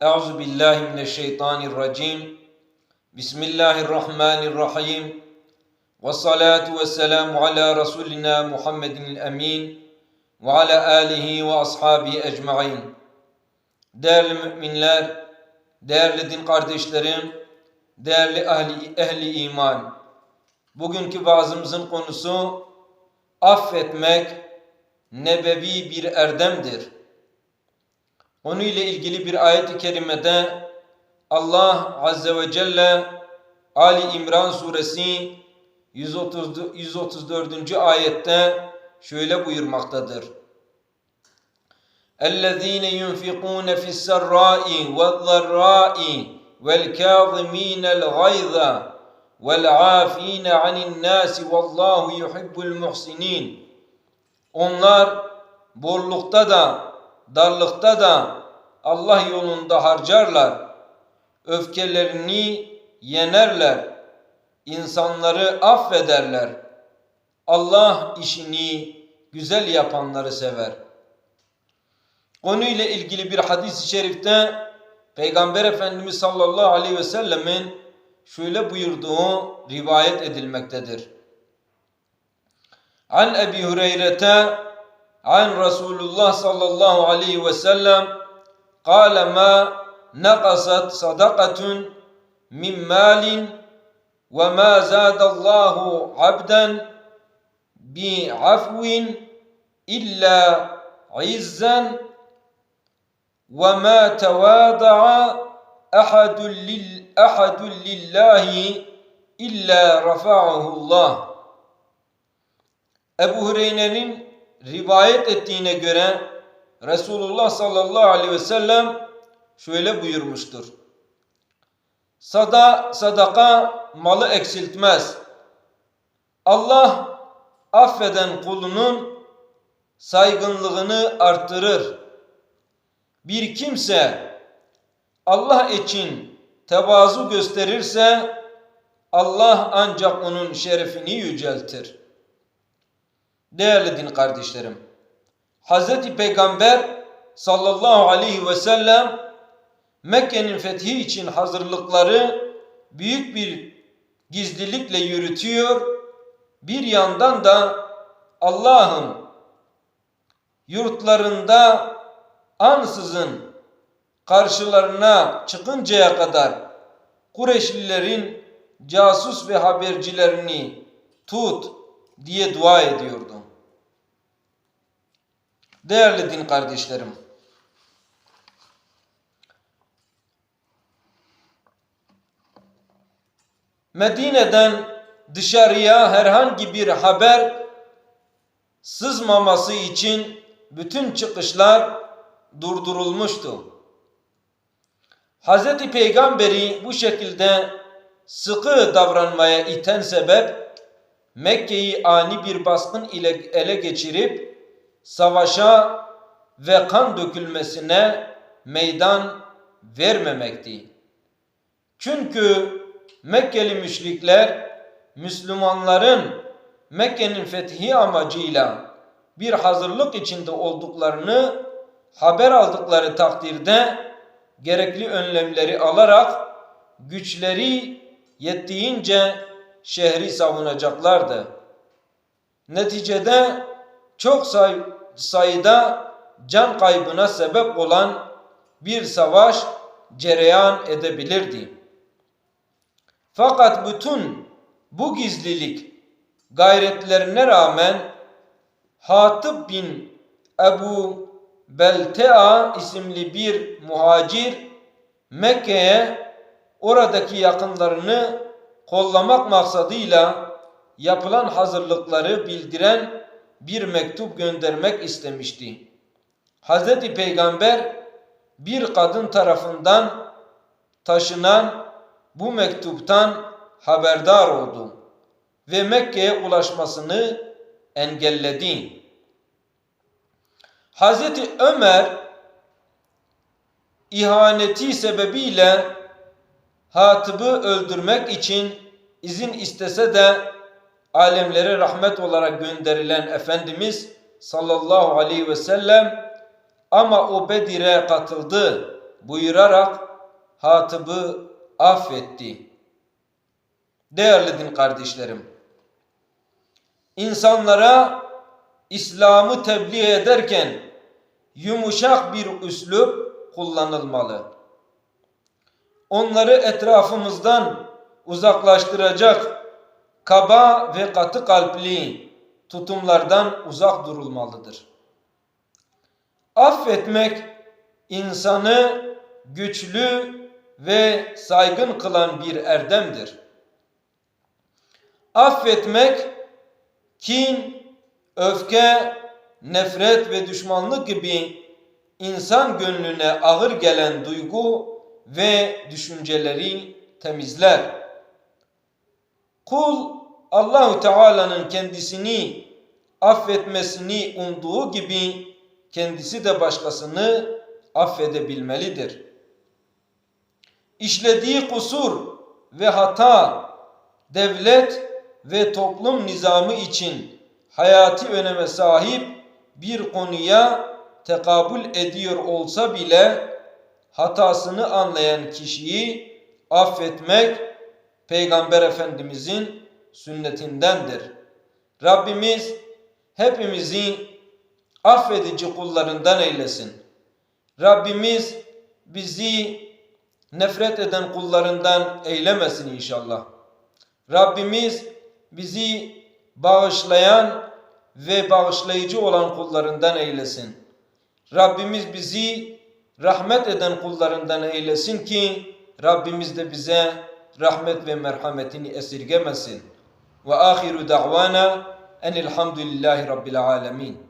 Euzu billahi mineşşeytanirracim. Bismillahirrahmanirrahim. Ve salatu ve selamu ala Resulina Muhammedin emin ve ala alihi ve ashabihi ecmain. Değerli müminler, değerli din kardeşlerim, değerli ehli, ehli iman. Bugünkü vaazımızın konusu affetmek nebevi bir erdemdir. Konuyla ilgili bir ayet-i kerimede Allah Azze ve Celle Ali İmran suresi 130, 134. ayette şöyle buyurmaktadır. اَلَّذ۪ينَ يُنْفِقُونَ فِي السَّرَّاءِ وَالضَّرَّاءِ وَالْكَاظِم۪ينَ الْغَيْظَ وَالْعَاف۪ينَ عَنِ النَّاسِ وَاللّٰهُ يُحِبُّ الْمُحْسِنِينَ Onlar bollukta da, darlıkta da Allah yolunda harcarlar. Öfkelerini yenerler. insanları affederler. Allah işini güzel yapanları sever. Konuyla ilgili bir hadis-i şerifte Peygamber Efendimiz sallallahu aleyhi ve sellemin şöyle buyurduğu rivayet edilmektedir. An Ebi Hureyre'te an Resulullah sallallahu aleyhi ve sellem kâle mâ nekasat sadakatun min malin ve mâ zâdallahu abden bi afvin illa izzen ve mâ tevâda'a ahadun lil ahadun lillahi illa rafa'ahu Allah Ebu Hureyre'nin rivayet ettiğine göre Resulullah sallallahu aleyhi ve sellem şöyle buyurmuştur. Sada, sadaka malı eksiltmez. Allah affeden kulunun saygınlığını arttırır. Bir kimse Allah için tevazu gösterirse Allah ancak onun şerefini yüceltir. Değerli din kardeşlerim, Hazreti Peygamber sallallahu aleyhi ve sellem Mekke'nin fethi için hazırlıkları büyük bir gizlilikle yürütüyor. Bir yandan da Allah'ın yurtlarında ansızın karşılarına çıkıncaya kadar Kureyşlilerin casus ve habercilerini tut diye dua ediyordu. Değerli din kardeşlerim, Medine'den dışarıya herhangi bir haber sızmaması için bütün çıkışlar durdurulmuştu. Hz. Peygamberi bu şekilde sıkı davranmaya iten sebep Mekke'yi ani bir baskın ile ele geçirip savaşa ve kan dökülmesine meydan vermemekti. Çünkü Mekkeli müşrikler Müslümanların Mekke'nin fethi amacıyla bir hazırlık içinde olduklarını haber aldıkları takdirde gerekli önlemleri alarak güçleri yettiğince şehri savunacaklardı. Neticede çok say sayıda can kaybına sebep olan bir savaş cereyan edebilirdi. Fakat bütün bu gizlilik gayretlerine rağmen Hatip bin Ebu Beltea isimli bir muhacir Mekke'ye oradaki yakınlarını kollamak maksadıyla yapılan hazırlıkları bildiren bir mektup göndermek istemişti. Hz. Peygamber bir kadın tarafından taşınan bu mektuptan haberdar oldu ve Mekke'ye ulaşmasını engelledi. Hazreti Ömer ihaneti sebebiyle Hatib'i öldürmek için izin istese de alemlere rahmet olarak gönderilen Efendimiz sallallahu aleyhi ve sellem ama o Bedir'e katıldı buyurarak Hatib'i affetti. Değerli din kardeşlerim, insanlara İslam'ı tebliğ ederken yumuşak bir üslup kullanılmalı. Onları etrafımızdan uzaklaştıracak kaba ve katı kalpli tutumlardan uzak durulmalıdır. Affetmek insanı güçlü ve saygın kılan bir erdemdir. Affetmek kin, öfke, nefret ve düşmanlık gibi insan gönlüne ağır gelen duygu ve düşünceleri temizler. Kul Allahu Teala'nın kendisini affetmesini umduğu gibi kendisi de başkasını affedebilmelidir. İşlediği kusur ve hata devlet ve toplum nizamı için hayati öneme sahip bir konuya tekabül ediyor olsa bile hatasını anlayan kişiyi affetmek Peygamber Efendimizin sünnetindendir. Rabbimiz hepimizi affedici kullarından eylesin. Rabbimiz bizi nefret eden kullarından eylemesin inşallah. Rabbimiz bizi bağışlayan ve bağışlayıcı olan kullarından eylesin. Rabbimiz bizi rahmet eden kullarından eylesin ki Rabbimiz de bize rahmet ve merhametini esirgemesin. Ve ahiru da'vana enilhamdülillahi rabbil alemin.